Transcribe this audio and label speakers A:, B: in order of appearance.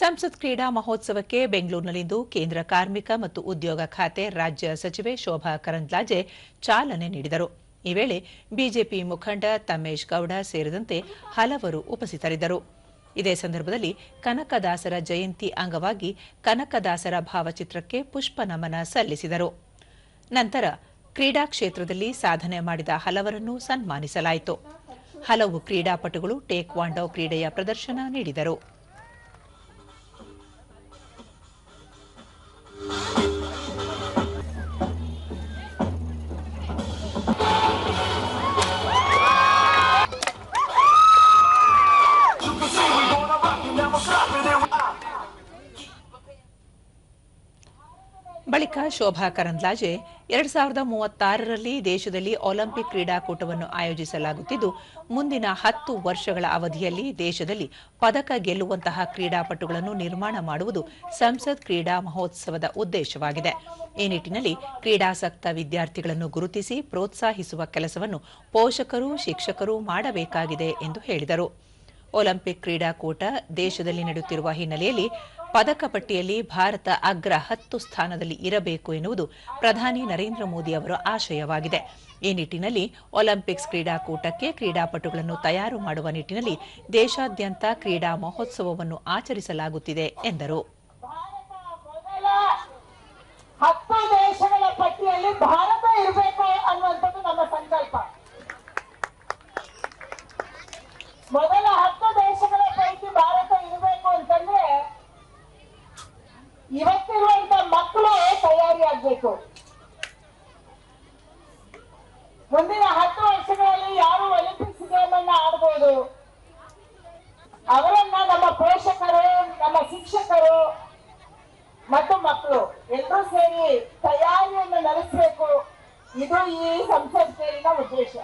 A: ಸಂಸತ್ ಕ್ರೀಡಾ ಮಹೋತ್ಸವಕ್ಕೆ ಬೆಂಗಳೂರಿನಲ್ಲಿಂದು ಕೇಂದ್ರ ಕಾರ್ಮಿಕ ಮತ್ತು ಉದ್ಯೋಗ ಖಾತೆ ರಾಜ್ಯ ಸಚಿವೆ ಶೋಭಾ ಕರಂದ್ಲಾಜೆ ಚಾಲನೆ ನೀಡಿದರು. ಈ ವೇಳೆ ಬಿಜೆಪಿ ಮುಖಂಡ ತಮೇಶ್ ಗೌಡ ಸೇರಿದಂತೆ ಹಲವರು ಉಪಸ್ಥಿತರಿದ್ದರು. ಇದೇ ಸಂದರ್ಭದಲ್ಲಿ ಕನಕದಾಸರ ಜಯಂತಿ ಅಂಗವಾಗಿ ಕನಕದಾಸರ ಭಾವಚಿತ್ರಕ್ಕೆ ಪುಷ್ಪ ನಮನ ಸಲ್ಲಿಸಿದರು. ನಂತರ ಕ್ರೀಡಾ ಕ್ಷೇತ್ರದಲ್ಲಿ ಸಾಧನೆ ಮಾಡಿದ ಹಲವರನ್ನು ಸನ್ಮಾನಿಸಲಾಯಿತು. ಹಲವು ಕ್ರೀಡಾಪಟುಗಳು ಟೇಕ್ವಾಂಡೋ ಕ್ರೀಡೆಯ ಪ್ರದರ್ಶನ ನೀಡಿದರು. ಬಳಿಕ ಶೋಭಾ ಕರಂದ್ಲಾಜೆ ಎರಡ್ ಸಾವಿರದ ಮೂವತ್ತಾರರಲ್ಲಿ ದೇಶದಲ್ಲಿ ಒಲಿಂಪಿಕ್ ಕ್ರೀಡಾಕೂಟವನ್ನು ಆಯೋಜಿಸಲಾಗುತ್ತಿದ್ದು, ಮುಂದಿನ ಹತ್ತು ವರ್ಷಗಳ ಅವಧಿಯಲ್ಲಿ ದೇಶದಲ್ಲಿ ಪದಕ ಗೆಲ್ಲುವಂತಹ ಕ್ರೀಡಾಪಟುಗಳನ್ನು ನಿರ್ಮಾಣ ಮಾಡುವುದು ಸಂಸತ್ ಕ್ರೀಡಾ ಮಹೋತ್ಸವದ ಉದ್ದೇಶವಾಗಿದೆ. ಈ ನಿಟ್ಟಿನಲ್ಲಿ ಕ್ರೀಡಾಸಕ್ತ ವಿದ್ಯಾರ್ಥಿಗಳನ್ನು ಗುರುತಿಸಿ ಪ್ರೋತ್ಸಾಹಿಸುವ ಕೆಲಸವನ್ನು ಪೋಷಕರು, ಶಿಕ್ಷಕರು ಮಾಡಬೇಕಾಗಿದೆ ಎಂದು ಹೇಳಿದರು. ಒಲಿಂಪಿಕ್ ಕ್ರೀಡಾಕೂಟ ದೇಶದಲ್ಲಿ ನಡೆಯುತ್ತಿರುವ ಹಿನ್ನೆಲೆಯಲ್ಲಿ ಪದಕ ಪಟ್ಟಿಯಲ್ಲಿ ಭಾರತ ಅಗ್ರ ಹತ್ತು ಸ್ಥಾನದಲ್ಲಿ ಇರಬೇಕು ಎನ್ನುವುದು ಪ್ರಧಾನಿ ನರೇಂದ್ರ ಮೋದಿ ಅವರ ಆಶಯವಾಗಿದೆ. ಈ ನಿಟ್ಟಿನಲ್ಲಿ ಒಲಿಂಪಿಕ್ಸ್ ಕ್ರೀಡಾಕೂಟಕ್ಕೆ ಕ್ರೀಡಾಪಟುಗಳನ್ನು ತಯಾರು ಮಾಡುವ ನಿಟ್ಟಿನಲ್ಲಿ ದೇಶಾದ್ಯಂತ ಕ್ರೀಡಾ ಮಹೋತ್ಸವವನ್ನು ಆಚರಿಸಲಾಗುತ್ತಿದೆ, ಎಂದರು.
B: ಮೊದಲ ಹತ್ತು ದೇಶಗಳ ಪಟ್ಟಿಯಲ್ಲಿ ಭಾರತ ಇರಬೇಕು ಅನ್ನುವಂಥದ್ದು ನಮ್ಮ ಸಂಕಲ್ಪ ಮೊದಲ ಹತ್ತು ದೇಶಗಳ ಪೈಕಿ ಭಾರತ ಇರಬೇಕು ಅಂತಂದ್ರೆ ಇವತ್ತಿರುವಂತ ಮಕ್ಕಳು ತಯಾರಿಯಾಗಬೇಕು ಮುಂದಿನ ಹತ್ತು ವರ್ಷಗಳಲ್ಲಿ ಯಾರು ಒಲಿಂಪಿಕ್ಸ್ ಗೇಮ್ ಅನ್ನ ಆಡ್ಬೋದು? ಅವರನ್ನ ನಮ್ಮ ಪೋಷಕರು, ನಮ್ಮ ಶಿಕ್ಷಕರು ಮತ್ತು ಮಕ್ಕಳು ಎಲ್ಲರೂ ಸೇರಿ ತಯಾರಿಯನ್ನು ನಡೆಸಬೇಕು. ಇದು ಈ ಸಂಸತ್ ಸೇರಿನ ಉದ್ದೇಶ.